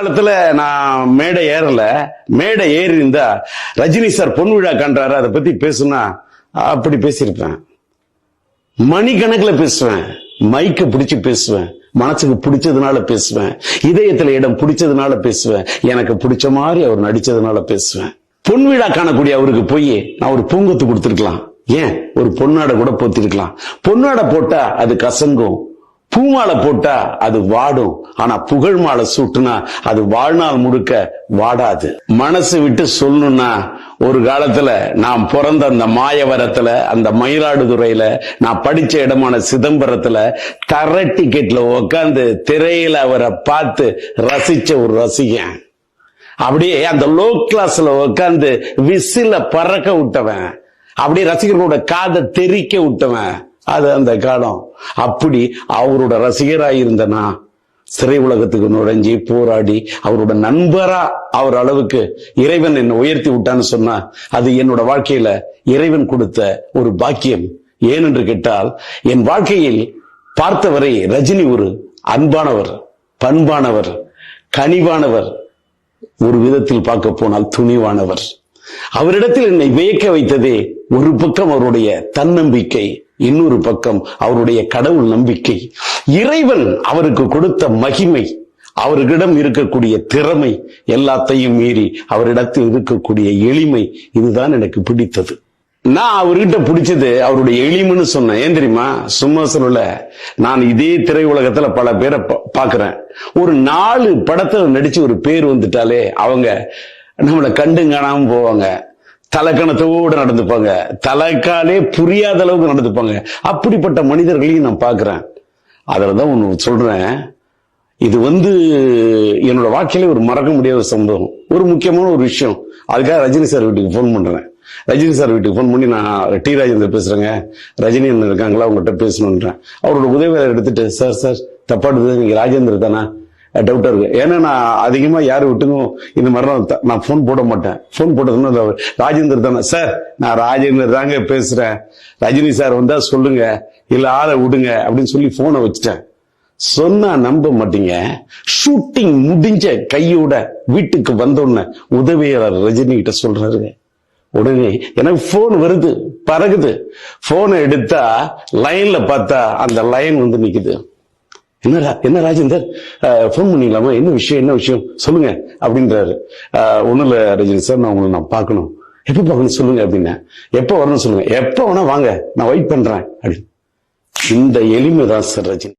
காலத்துல நான் மேடை ஏறல. மேடை ஏறி இருந்தா ரஜினி சார் பொன் விழா கண்டாரு அதை பத்தி பேசுனா அப்படி பேசியிருப்பேன். மணிக்கணக்குல பேசுவேன். மைக்க பிடிச்சு பேசுவேன். மனசுக்கு பிடிச்சதுனால பேசுவேன். இதயத்துல இடம் பிடிச்சதுனால பேசுவேன். எனக்கு பிடிச்ச மாதிரி அவர் நடிச்சதுனால பேசுவேன். பொன் விழா காணக்கூடிய அவருக்கு போய் நான் ஒரு பூங்கொத்து கொடுத்துருக்கலாம். ஏன்? ஒரு பொன்னாடை கூட போத்திருக்கலாம். பொன்னாடை போட்டா அது கசங்கும் பூமாலை போட்டா அது வாடும். ஆனா புகழ் மாலை சூட்டுனா அது வாழ்நாள் முழுக்க வாடாது. மனசு விட்டு சொல்லணும்னா ஒரு காலத்துல நான் பிறந்த அந்த மாயவரத்துல அந்த மயிலாடுதுறையில நான் படிச்ச இடமான சிதம்பரத்துல தர டிக்கெட்ல உட்காந்து திரையில அவரை பார்த்து ரசிச்ச ஒரு ரசிகன். அப்படியே அந்த லோ கிளாஸ்ல உட்காந்து விசில பறக்க விட்டவன். அப்படியே ரசிகர்களோட காதை தெறிக்க விட்டவன். அது அந்த காலம். அப்படி அவரோட ரசிகராய் இருந்தனா சிறை உலகத்துக்கு நுழைஞ்சி போராடி அவரோட நண்பரா அவர் அளவுக்கு இறைவன் என்னை உயர்த்தி விட்டான்னு சொன்னா அது என்னோட வாழ்க்கையில இறைவன் கொடுத்த ஒரு பாக்கியம். ஏனென்று கேட்டால் என் வாழ்க்கையில் பார்த்தவரை ரஜினி ஒரு அன்பானவர் பண்பானவர் கனிவானவர் ஒரு விதத்தில் பார்க்க போனால் துணிவானவர். அவரிடத்தில் என்னை வியக்க வைத்ததே ஒரு பக்கம் அவருடைய தன்னம்பிக்கை இன்னொரு பக்கம் அவருடைய கடவுள் நம்பிக்கை. இறைவன் அவருக்கு கொடுத்த மகிமை அவர்களிடம் இருக்கக்கூடிய திறமை எல்லாத்தையும் மீறி அவரிடத்தில் இருக்கக்கூடிய எளிமை இதுதான் எனக்கு பிடித்தது. நான் அவர்கிட்ட பிடிச்சது அவருடைய எளிமைன்னு சொன்னேன். ஏன் தெரியுமா? சும்மா சொல்லல. நான் இதே திரையுலகத்துல பல பேரை பா- ஒரு நாலு படத்துல நடிச்சு ஒரு பேர் வந்துட்டாலே அவங்க நம்மளை கண்டு காணாமல் போவாங்க. தலைக்கணத்தோடு நடந்துப்பாங்க. தலைக்காலே புரியாத அளவுக்கு நடந்துப்பாங்க. அப்படிப்பட்ட மனிதர்களையும் நான் பார்க்குறேன். அதில் தான் ஒன்று சொல்கிறேன் இது வந்து என்னோட வாழ்க்கையில ஒரு மறக்க முடியாத சம்பவம். ஒரு முக்கியமான ஒரு விஷயம். அதுக்காக ரஜினி சார் வீட்டுக்கு ஃபோன் பண்ணுறேன் ரஜினி சார் வீட்டுக்கு ஃபோன் பண்ணி நான் டி ராஜேந்தர் பேசுகிறேங்க ரஜினி அண்ணன் இருக்காங்களா அவங்ககிட்ட பேசணுன்றேன் அவரோட உதவியை எடுத்துட்டு சார் சார் தப்பாடுது நீங்கள் ராஜேந்தர் தானா? டவுட்டாக இருக்கு. ஏன்னா நான் அதிகமா யார் விட்டுக்கும் இந்த மாதிரிலாம் நான் ஃபோன் போட மாட்டேன். ஃபோன் போட்டதுன்னு ராஜேந்தர் தானே. சார் நான் ராஜேந்தர் தாங்க பேசுறேன். ரஜினி சார் வந்தா சொல்லுங்க. இல்ல ஆளை விடுங்க. அப்படின்னு சொல்லி போனை வச்சுட்டேன். சொன்னா நம்ப மாட்டீங்க. ஷூட்டிங் முடிஞ்ச கையோட வீட்டுக்கு வந்தோடனே உதவியாளர் ரஜினி கிட்ட சொல்றாரு உடனே எனக்கு போன் வருது. பறகுது போனை எடுத்தா லைன்ல பார்த்தா அந்த லைன் வந்து நிக்குது. என்னடா என்ன ராஜேந்தர்? ஃபோன் பண்ணிக்கலாமா என்ன விஷயம் என்ன விஷயம்? சொல்லுங்க அப்படின்றாரு. ஒன்றும் ஒண்ணும் இல்ல ரஜினி சார் நான் உங்களை நான் பார்க்கணும். எப்போ பார்க்கணும் சொல்லுங்க அப்படின்னா எப்ப வரணும் சொல்லுங்க. எப்ப வேணா வாங்க நான் வெயிட் பண்றேன் அப்படின்னு. இந்த எளிமை தான் சார் ரஜினி.